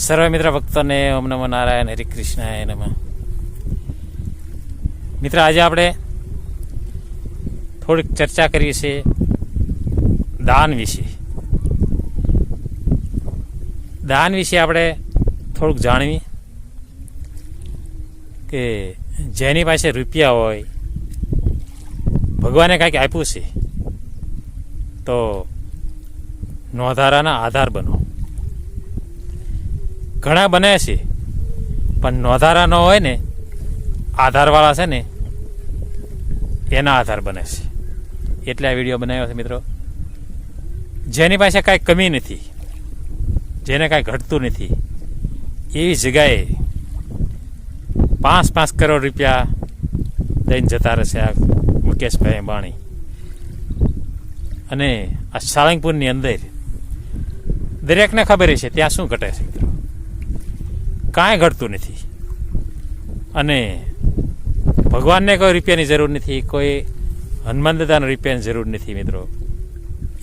સર્વ મિત્ર ભક્તોને ઓમ નમો નારાયણ હરે કૃષ્ણાય નમ મિત્ર આજે આપણે થોડીક ચર્ચા કરીએ છીએ દાન વિશે દાન વિશે આપણે થોડુંક જાણવી કે જેની પાસે રૂપિયા હોય ભગવાને કાંઈક આપ્યું છે તો નોંધારાના આધાર બનો ઘણા બને છે. પણ નોંધારા ન હોય ને, આધારવાળા છે ને, એના આધાર બને છે. એટલે આ વીડિયો બનાવ્યો છે મિત્રો. જેની પાસે કાંઈ કમી નથી, જેને કાંઈ ઘટતું નથી, એવી જગાએ પાંચ પાંચ કરોડ રૂપિયા દઈને જતા રહેશે આ મુકેશભાઈ અંબાણી. અને આ સાળંગપુરની અંદર દરેકને ખબર છે ત્યાં શું ઘટે છે મિત્રો. કાંઈ ઘટતું નથી. અને ભગવાનને કોઈ રૂપિયાની જરૂર નથી, કોઈ હનુમાન દાદાના રૂપિયાની જરૂર નથી મિત્રો.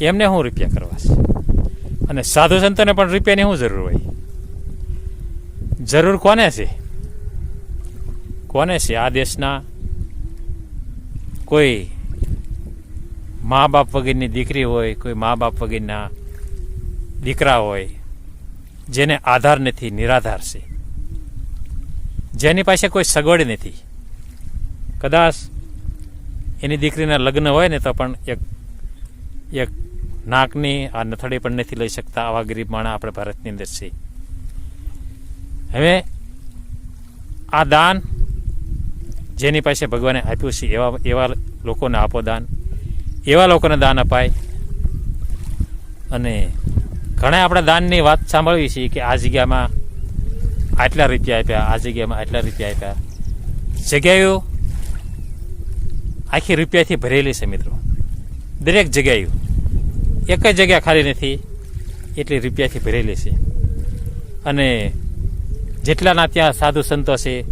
એમને શું રૂપિયા કરવા છે. અને સાધુ સંતોને પણ રૂપિયાની શું જરૂર હોય. જરૂર કોને છે? કોને છે? આ દેશના કોઈ મા બાપ વગેરેની દીકરી હોય, કોઈ મા બાપ વગેરેના દીકરા હોય, જેને આધાર નથી, નિરાધાર છે. જેની પાસે કોઈ સગવડ નથી. કદાચ એની દીકરીના લગ્ન હોય ને તો પણ એક એક નાકની આ નથડી પણ નથી લઈ શકતા આવા ગરીબ માણા આપણે ભારતની અંદર છે. હવે આ દાન જેની પાસે ભગવાને આપ્યું છે, એવા એવા લોકોને આપો દાન. એવા લોકોને દાન અપાય. અને ઘણા આપણે દાનની વાત સાંભળવી છે કે આ જગ્યામાં આટલા રૂપિયા આપ્યા, આ જગ્યામાં આટલા રૂપિયા આપ્યા. જગ્યાઓ આખી રૂપિયાથી ભરેલી છે મિત્રો. દરેક જગ્યાએ એક જ જગ્યા ખાલી નથી, એટલી રૂપિયાથી ભરેલી છે. અને જેટલાના ત્યાં સાધુ સંતો છે,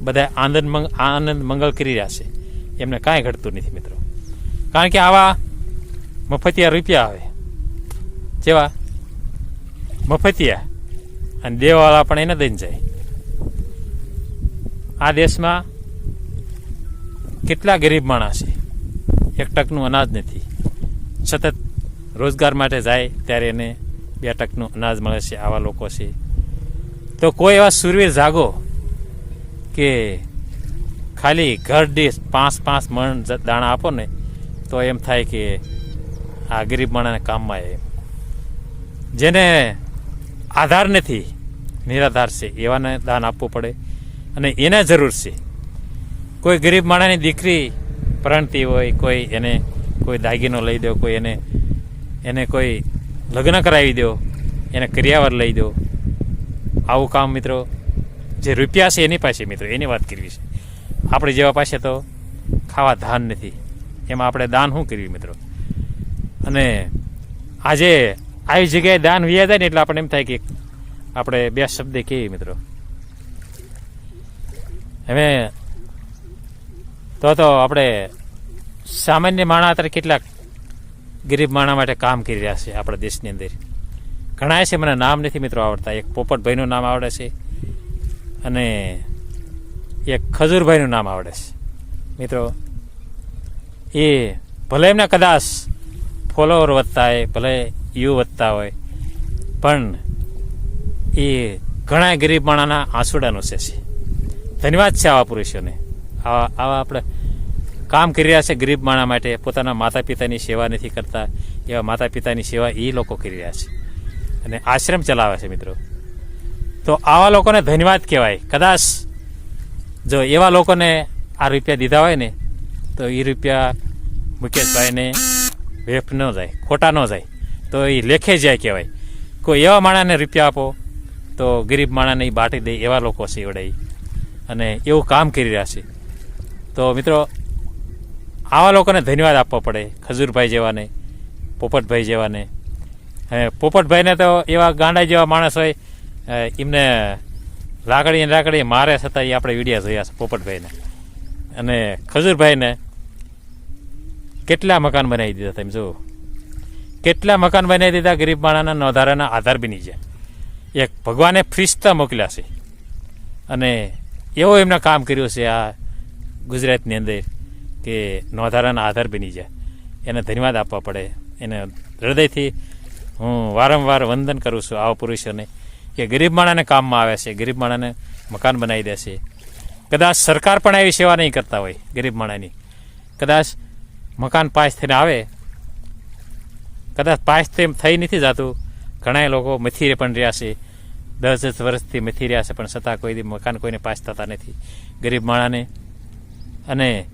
બધા આનંદ આનંદ મંગળ કરી રહ્યા છે. એમને કાંઈ ઘટતું નથી મિત્રો. કારણ કે આવા મફતિયા રૂપિયા આવે. જેવા મફતિયા અને દેવાવાળા પણ એને દઈને જાય. આ દેશમાં કેટલા ગરીબ માણસ છે. એક ટકનું અનાજ નથી. સતત રોજગાર માટે જાય ત્યારે એને બે ટકનું અનાજ મળે છે, આવા લોકો છે. તો કોઈ એવા સુરવીર જાગો કે ખાલી ઘર દીઠ પાંચ પાંચ મણ દાણા આપો ને, તો એમ થાય કે આ ગરીબ માણસને કામમાં એમ જેને આધાર નથી, નિરાધાર છે, એવાને દાન આપવું પડે અને એને જરૂર છે. કોઈ ગરીબ માણસની દીકરી પરણતી હોય, કોઈ એને કોઈ દાગીનો લઈ દો, કોઈ એને એને કોઈ લગ્ન કરાવી દો, એને કરિયાવર લઈ દો. આવું કામ મિત્રો, જે રૂપિયા છે એની પાસે મિત્રો, એની વાત કરવી છે. આપણે જેવા પાસે તો ખાવા ધાન નથી. એમાં આપણે દાન શું કરવી મિત્રો? અને આજે આવી જગ્યાએ દાન વ્યા જાય ને એટલે આપણે એમ થાય કે આપણે બે શબ્દ કહીએ મિત્રો. હવે તો તો આપણે સામાન્ય માણસ અત્યારે કેટલાક ગરીબ માણસ માટે કામ કરી રહ્યા છે આપણા દેશની અંદર. ઘણા છે, મને નામ નથી મિત્રો આવડતા. એક પોપટભાઈનું નામ આવડે છે અને એક ખજૂરભાઈનું નામ આવડે છે. મિત્રો, એ ભલે એમને કદાચ ફોલોવર વધતા હોય, ભલે યુ વધતા હોય. પણ એ ઘણા ગરીબ માણસના આંસુડાનું છે ધન્યવાદ છે આવા પુરુષોને. આવા આવા આપણે કામ કરી રહ્યા છે ગરીબ માણા માટે. પોતાના માતા પિતાની સેવા નથી કરતા. એવા માતા પિતાની સેવા એ લોકો કરી રહ્યા છે. અને આશ્રમ ચલાવે છે મિત્રો. તો આવા લોકોને ધન્યવાદ કહેવાય. કદાચ જો એવા લોકોને આ રૂપિયા દીધા હોય ને, તો એ રૂપિયા મુકેશભાઈને વેફ ન જાય, ખોટા ન જાય. તો એ લેખે જાય કહેવાય. કોઈ એવા માણસને રૂપિયા આપો, તો ગરીબ માણસને એ બાટી દે એવા લોકો છે એવડે. અને એવું કામ કરી રહ્યા છે. તો મિત્રો, આવા લોકોને ધન્યવાદ આપવો પડે, ખજૂરભાઈ જેવાને, પોપટભાઈ જેવાને. હવે પોપટભાઈને તો એવા ગાંડા જેવા માણસ હોય એમને લાકડી લાકડી મારે છતાં એ આપણે વિડીયા જોયા છે પોપટભાઈને. અને ખજૂરભાઈને કેટલા મકાન બનાવી દીધા તમે જુઓ. કેટલા મકાન બનાવી દીધા ગરીબ માણાના નોંધારાના આધાર બની છે એક ભગવાને ફ્રિસ્તા મોકલ્યા છે. અને એવો એમના કામ કર્યું છે આ ગુજરાતની અંદર કે નોંધારાના આધાર બની જાય. એને ધન્યવાદ આપવા પડે. એને હૃદયથી હું વારંવાર વંદન કરું છું આવા પુરુષોને કે ગરીબ માણાને કામમાં આવે છે, ગરીબ માણાને મકાન બનાવી દે છે. કદાચ સરકાર પણ એવી સેવા નહીં કરતા હોય ગરીબ માણાની કદાચ મકાન પાસ થઈને આવે કદાચ પાસ એમ થઈ નથી જતું. ઘણા લોકો મથી પણ રહ્યા છે. દસ દસ વર્ષથી મથી રહ્યા છે, પણ છતાં કોઈ મકાન કોઈને પાસ થતા નથી. ગરીબ માણાને અને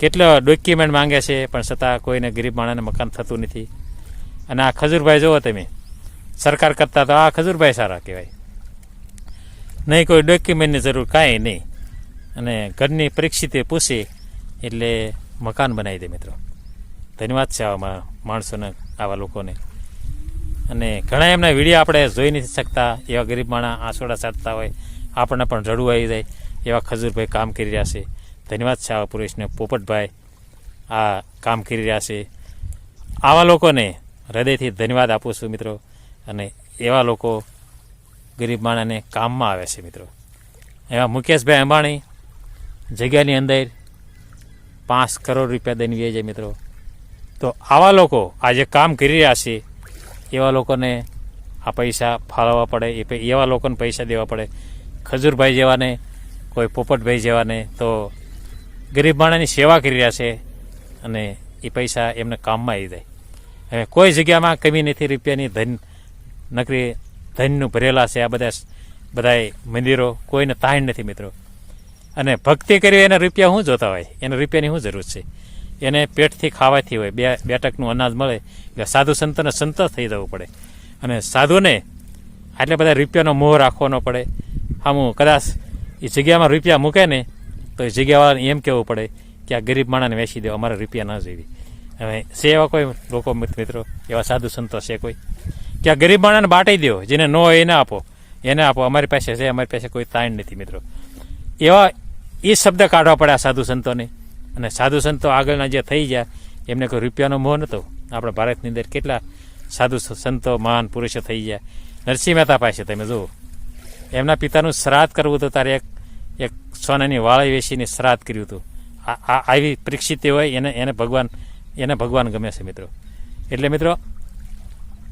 કેટલો ડોક્યુમેન્ટ માંગે છે, પણ છતાં કોઈને ગરીબ માણાને મકાન થતું નથી. અને આ ખજૂરભાઈ જુઓ તમે. સરકાર કરતા તો આ ખજૂરભાઈ સારા કહેવાય. નહીં કોઈ ડોક્યુમેન્ટની જરૂર કાંઈ નહીં. અને ઘરની પરિસ્થિતિ પૂછે એટલે મકાન બનાવી દે મિત્રો. ધન્યવાદ છે આવા માણસોને, આવા લોકોને. અને ઘણા એમના વીડિયો આપણે જોઈ નથી શકતા, એવા ગરીબ માણસ આંસોડા સાધતા હોય, આપણને પણ રડવું આવી જાય, એવા ખજૂરભાઈ કામ કરી રહ્યા છે. ધન્યવાદ છે આવા પુરુષને. પોપટભાઈ આ કામ કરી રહ્યા છે. આવા લોકોને હૃદયથી ધન્યવાદ આપું છું મિત્રો. અને એવા લોકો ગરીબ માણસને કામમાં આવે છે મિત્રો. એવા મુકેશભાઈ અંબાણી, જગ્યાની અંદર પાંચ કરોડ રૂપિયા દઈને વ્યાજે મિત્રો. તો આવા લોકો આ જે કામ કરી રહ્યા છે, એવા લોકોને આ પૈસા ફાળવવા પડે, એ એવા લોકોને પૈસા દેવા પડે. ખજૂરભાઈ જેવાને, કોઈ પોપટભાઈ જેવાને, તો ગરીબ માણસની સેવા કરી રહ્યા છે અને એ પૈસા એમને કામમાં આવી જાય. હવે કોઈ જગ્યામાં કમી નથી, રૂપિયાની ધન, નકરી ધનનું ભરેલા છે આ બધા બધાય મંદિરો, કોઈને તાણ નથી મિત્રો. અને ભક્તિ કરી એને રૂપિયા શું જોતા હોય? એને રૂપિયાની શું જરૂર છે? એને પેટથી ખાવાથી હોય, બે બેઠકનું અનાજ મળે, એટલે સાધુ સંતોને સંતોષ થઈ જવું પડે. અને સાધુને આટલા બધા રૂપિયાનો મોહ રાખવાનો પડે. આમ કદાચ એ જગ્યામાં રૂપિયા મૂકે ને, તો એ જગ્યાવાળાને એમ કહેવું પડે કે આ ગરીબ માણસને વેચી દો, અમારે રૂપિયા ના જોઈએ. હવે છે એવા કોઈ લોકો મિત- મિત્રો, એવા સાધુ સંતો છે કોઈ? કે આ ગરીબ માણસને બાટી દો, જેને ન હોય એને આપો. એને આપો, અમારી પાસે છે, અમારી પાસે કોઈ તાણ નથી, મિત્રો. એવા એ શબ્દ કાઢવા પડે આ સાધુ સંતોને. અને સાધુ સંતો આગળના જે થઈ ગયા, એમને કોઈ રૂપિયાનો મોહ નહોતો આપણા ભારતની અંદર કેટલા સાધુ સંતો મહાન પુરુષો થઈ ગયા. નરસિંહ મહેતા પાસે તમે જુઓ. એમના પિતાનું શ્રાદ્ધ કરવું હતું તારે એક એક સોનાની વાળી વેચીને શ્રાદ્ધ કર્યું હતું. આ આવી પરીક્ષિત હોય, એને એને ભગવાન એને ભગવાન ગમે છે મિત્રો. એટલે મિત્રો,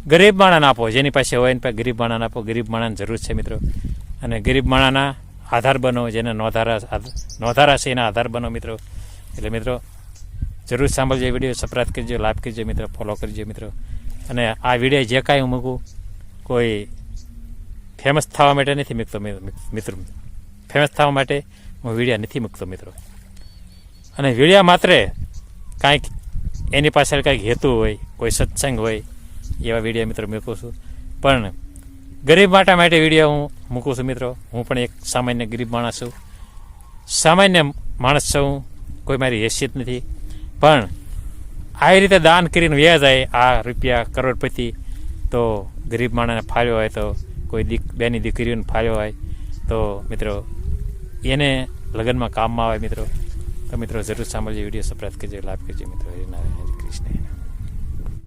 ગરીબ માણાને આપો, જેની પાસે હોય એની પાસે ગરીબ માણાને આપો. ગરીબ માણાની જરૂર છે મિત્રો. અને ગરીબ માણાના આધાર બનો, જેને નોંધારા નોંધારા છે, એના આધાર બનો મિત્રો. એટલે મિત્રો, જરૂર સાંભળજો એ વીડિયો સપરાત કરજો લાભ કરજો મિત્રો ફોલો કરજો મિત્રો. અને આ વીડિયો જે કાંઈ હું મૂકું, કોઈ ફેમસ થવા માટે નથી મૂકતો મિત્રો. ફેમસ થવા માટે હું વિડીયા નથી મૂકતો મિત્રો. અને વિડીયા માત્ર કાંઈક એની પાછળ કાંઈક હેતુ હોય, કોઈ સત્સંગ હોય, એવા વિડીયા મિત્રો મૂકું છું. પણ ગરીબ માટે માટે વીડિયો હું મૂકું છું મિત્રો. હું પણ એક સામાન્ય ગરીબ માણસ છું. સામાન્ય માણસ છું. કોઈ મારી હેસિયત નથી. પણ આવી રીતે દાન કરીને વ્યા જાય, આ રૂપિયા કરોડપતિ તો ગરીબ માણસને ફાળ્યો હોય તો કોઈ દીક, બેની દીકરીઓને ફાળ્યો હોય તો મિત્રો, એને લગ્નમાં કામમાં આવે મિત્રો. તો મિત્રો જરૂર સાંભળજો, વીડિયો સપ્રાત કરજો લાભ કરજો મિત્રો. હરિનારાયણ હરે કૃષ્ણ.